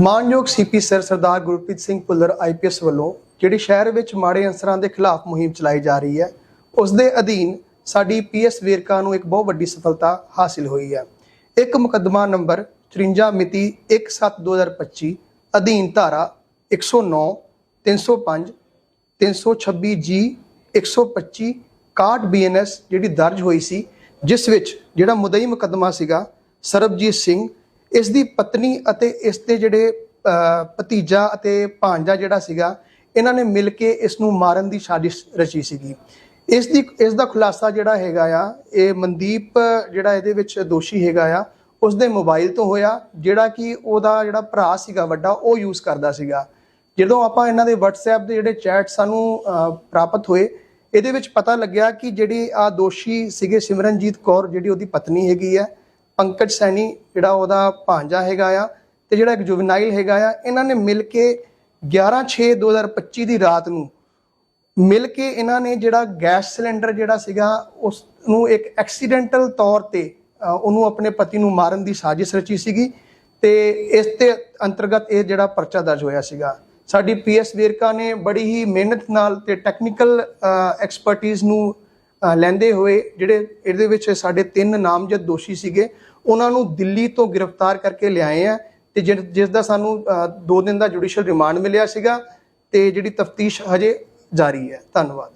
ਮਾਨਯੋਗ CP sir Sardar Gurpreet Singh Bhullar IPS ਵੱਲੋਂ, ਜਿਹੜੀ ਸ਼ਹਿਰ ਵਿੱਚ ਮਾੜੇ ਅੰਸਰਾਂ ਦੇ ਖਿਲਾਫ ਮੁਹਿੰਮ ਚਲਾਈ ਜਾ ਰਹੀ ਹੈ, ਉਸ ਦੇ ਅਧੀਨ ਸਾਡੀ ਪੀਐਸ ਵੇਰਕਾ ਨੂੰ ਇੱਕ ਬਹੁਤ ਵੱਡੀ ਸਫਲਤਾ ਹਾਸਿਲ ਹੋਈ ਹੈ। ਇੱਕ ਮੁਕੱਦਮਾ ਨੰਬਰ 54 ਮਿਤੀ 17/2025 ਅਧੀਨ ਧਾਰਾ 109 305 326 ਜੀ 125 61 ਬੀਐਨਐਸ ਜਿਹੜੀ ਦਰਜ ਹੋਈ ਸੀ, ਜਿਸ ਵਿੱਚ ਜਿਹੜਾ ਮੁਦਈ ਮੁਕੱਦਮਾ ਸੀਗਾ, ਸਰਬਜੀਤ ਸਿੰਘ ਇਸ ਦੀ ਪਤਨੀ ਅਤੇ ਇਸ ਦੇ ਜਿਹੜੇ ਭਤੀਜਾ ਅਤੇ ਭਾਂਜਾ ਜਿਹੜਾ ਸੀਗਾ, ਇਹਨਾਂ ਨੇ ਮਿਲ ਕੇ ਇਸ ਨੂੰ ਮਾਰਨ ਦੀ ਸਾਜ਼ਿਸ਼ ਰਚੀ ਸੀਗੀ। ਇਸ ਦੀ, ਇਸ ਦਾ ਖੁਲਾਸਾ ਜਿਹੜਾ ਹੈਗਾ ਆ, ਇਹ ਮਨਦੀਪ ਜਿਹੜਾ ਇਹਦੇ ਵਿੱਚ ਦੋਸ਼ੀ ਹੈਗਾ ਆ, ਉਸ ਦੇ ਮੋਬਾਈਲ ਤੋਂ ਹੋਇਆ, ਜਿਹੜਾ ਕਿ ਉਹਦਾ ਜਿਹੜਾ ਭਰਾ ਸੀਗਾ ਵੱਡਾ, ਉਹ ਯੂਜ਼ ਕਰਦਾ ਸੀਗਾ। ਜਦੋਂ ਆਪਾਂ ਇਹਨਾਂ ਦੇ WhatsApp ਦੇ ਜਿਹੜੇ ਚੈਟ ਸਾਨੂੰ ਪ੍ਰਾਪਤ ਹੋਏ, ਇਹਦੇ ਵਿੱਚ ਪਤਾ ਲੱਗਿਆ ਕਿ ਜਿਹੜੀ ਆ ਦੋਸ਼ੀ ਸੀਗੇ ਸਿਮਰਨਜੀਤ ਕੌਰ, ਜਿਹੜੀ ਉਹਦੀ ਪਤਨੀ ਹੈਗੀ ਹੈ ਪੰਕਜ ਸੈਣੀ ਜਿਹੜਾ ਉਹਦਾ ਭਾਂਜਾ ਹੈਗਾ ਆ ਤੇ ਜਿਹੜਾ ਇੱਕ ਜੁਵਨਾਈਲ ਹੈਗਾ ਆ, ਇਹਨਾਂ ਨੇ ਮਿਲ ਕੇ 11/6/2025 ਦੀ ਰਾਤ ਨੂੰ ਮਿਲ ਕੇ ਇਹਨਾਂ ਨੇ ਜਿਹੜਾ ਗੈਸ ਸਿਲੰਡਰ ਜਿਹੜਾ ਸੀਗਾ ਉਸ ਨੂੰ ਇੱਕ ਐਕਸੀਡੈਂਟਲ ਤੌਰ ਤੇ ਉਹਨੂੰ ਆਪਣੇ ਪਤੀ ਨੂੰ ਮਾਰਨ ਦੀ ਸਾਜ਼ਿਸ਼ ਰਚੀ ਸੀਗੀ ਤੇ ਇਸ ਤੇ ਅੰਤਰਗਤ ਇਹ ਜਿਹੜਾ ਪਰਚਾ ਦਰਜ ਹੋਇਆ ਸੀਗਾ। ਸਾਡੀ ਪੀਐਸ ਵੇਰਕਾ ਨੇ ਬੜੀ ਹੀ ਮਿਹਨਤ ਨਾਲ ਤੇ ਟੈਕਨੀਕਲ ਐਕਸਪਰਟਿਜ਼ ਨੂੰ ਲੈਂਦੇ ਹੋਏ ਜਿਹੜੇ ਇਹਦੇ ਵਿੱਚ ਸਾਡੇ ਤਿੰਨ ਨਾਮਜ਼ਦ ਦੋਸ਼ੀ ਸੀਗੇ, ਉਹਨਾਂ ਨੂੰ ਦਿੱਲੀ ਤੋਂ ਗ੍ਰਿਫਤਾਰ ਕਰਕੇ ਲਿਆਏ ਆ ਤੇ ਜਿਸ ਜਿਸ ਦਾ ਸਾਨੂੰ 2 ਦਿਨ ਦਾ ਜੁਡੀਸ਼ੀਅਲ ਰਿਮਾਂਡ ਮਿਲਿਆ ਸੀਗਾ ਤੇ ਜਿਹੜੀ ਤਫਤੀਸ਼ ਹਜੇ ਜਾਰੀ ਹੈ। ਧੰਨਵਾਦ।